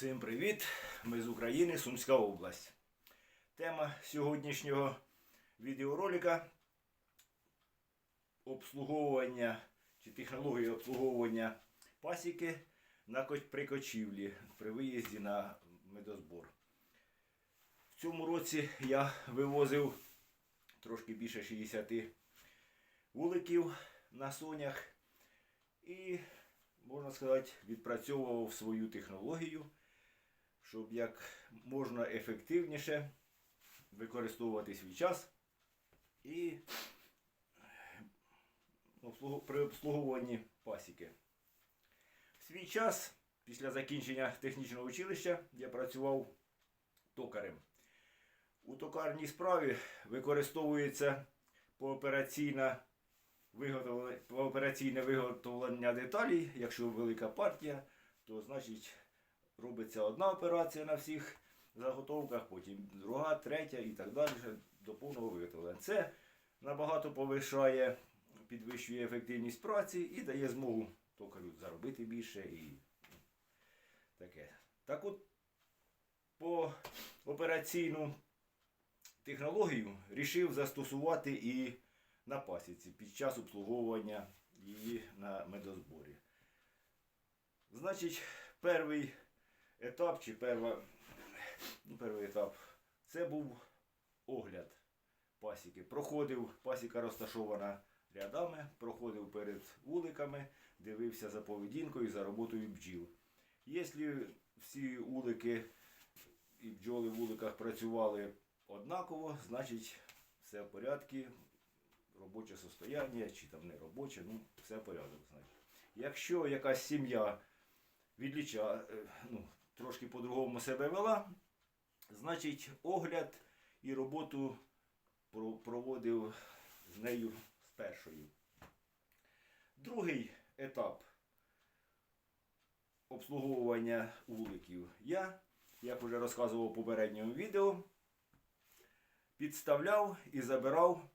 Всім привіт! Ми з України, Сумська область. Тема сьогоднішнього відеоролика обслуговування чи технології обслуговування пасіки на при кочівлі при виїзді на медозбор. В цьому році я вивозив трошки більше 60 вуликів на сонях і, можна сказати, відпрацьовував свою технологію, щоб як можна ефективніше використовувати свій час і при обслуговуванні пасіки. В свій час, після закінчення технічного училища, я працював токарем. У токарній справі використовується поопераційна виготовлення, операційне виготовлення деталей. Якщо велика партія, то значить робиться одна операція на всіх заготовках, потім друга, третя і так далі до повного виготовлення. Це набагато повишає, підвищує ефективність праці і дає змогу токарю заробити більше і таке. Так от по операційну технологію рішив застосувати і на пасіці під час обслуговування її на медозборі. Значить, перший етап чи перва, ну, перший етап це був огляд пасіки. Проходив, пасіка розташована рядами, проходив перед вуликами, дивився за поведінкою, за роботою бджіл. Якщо всі вулики і бджоли в вуликах працювали однаково, значить все в порядку, робоче состояння, чи там не робоче, ну все порядок. Значить. Якщо якась сім'я відліча, е, ну, трошки по-другому себе вела, значить огляд і роботу проводив з нею з першою. Другий етап обслуговування вуликів я, як вже розказував у попередньому відео, підставляв і забирав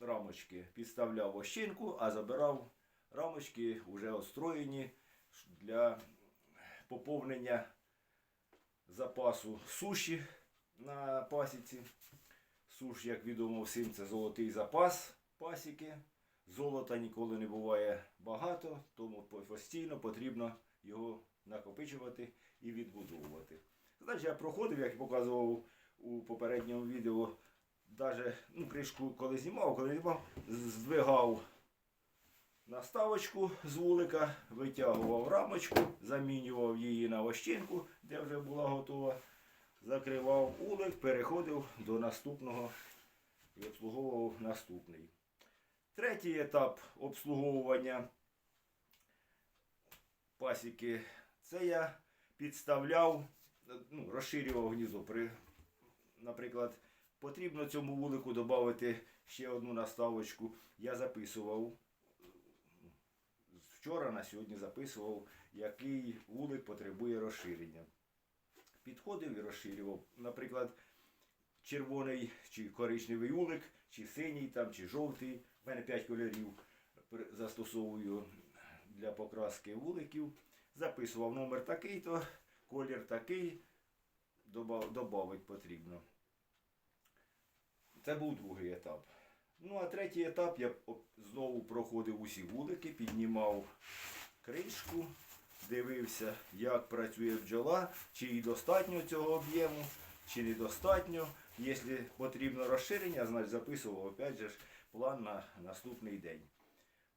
рамочки. Підставляв ощинку, а забирав рамочки вже остроєні для поповнення запасу суші на пасіці. Суш, як відомо всім, це золотий запас пасіки. Золота ніколи не буває багато, тому постійно потрібно його накопичувати і відбудовувати. Значить, я проходив, як показував у попередньому відео, навіть ну, кришку, коли знімав, коли знімав, здвигав наставочку з вулика, витягував рамочку, замінював її на ощинку, де вже була готова, закривав улик, переходив до наступного і обслуговував наступний. Третій етап обслуговування пасіки це я підставляв, ну, розширював гніздо. При, наприклад, потрібно цьому вулику додати ще одну наставочку. Я записував вчора на сьогодні записував, який вулик потребує розширення. Підходив і розширював. Наприклад, червоний чи коричневий вулик, чи синій там, чи жовтий. У мене 5 кольорів застосовую для покраски вуликів. Записував номер такий-то, колір такий, додати потрібно. Це був другий етап. Ну, а третій етап я знову проходив усі вулики, піднімав кришку, дивився, як працює бджола, чи їй достатньо цього об'єму, чи недостатньо. Якщо потрібно розширення, значить записував опять же план на наступний день.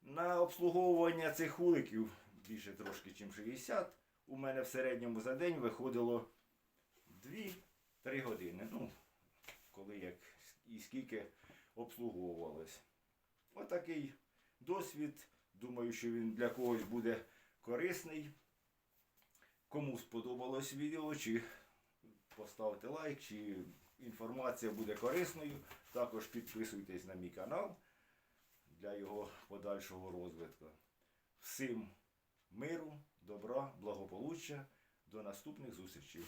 На обслуговування цих вуликів більше трошки, ніж 60, у мене в середньому за день виходило 2-3 години. Ну, коли як і скільки обслуговувалось. Отакий досвід. Думаю, що він для когось буде корисний. Кому сподобалось відео, чи поставте лайк, чи інформація буде корисною. Також підписуйтесь на мій канал для його подальшого розвитку. Всім миру, добра, благополуччя. До наступних зустрічей.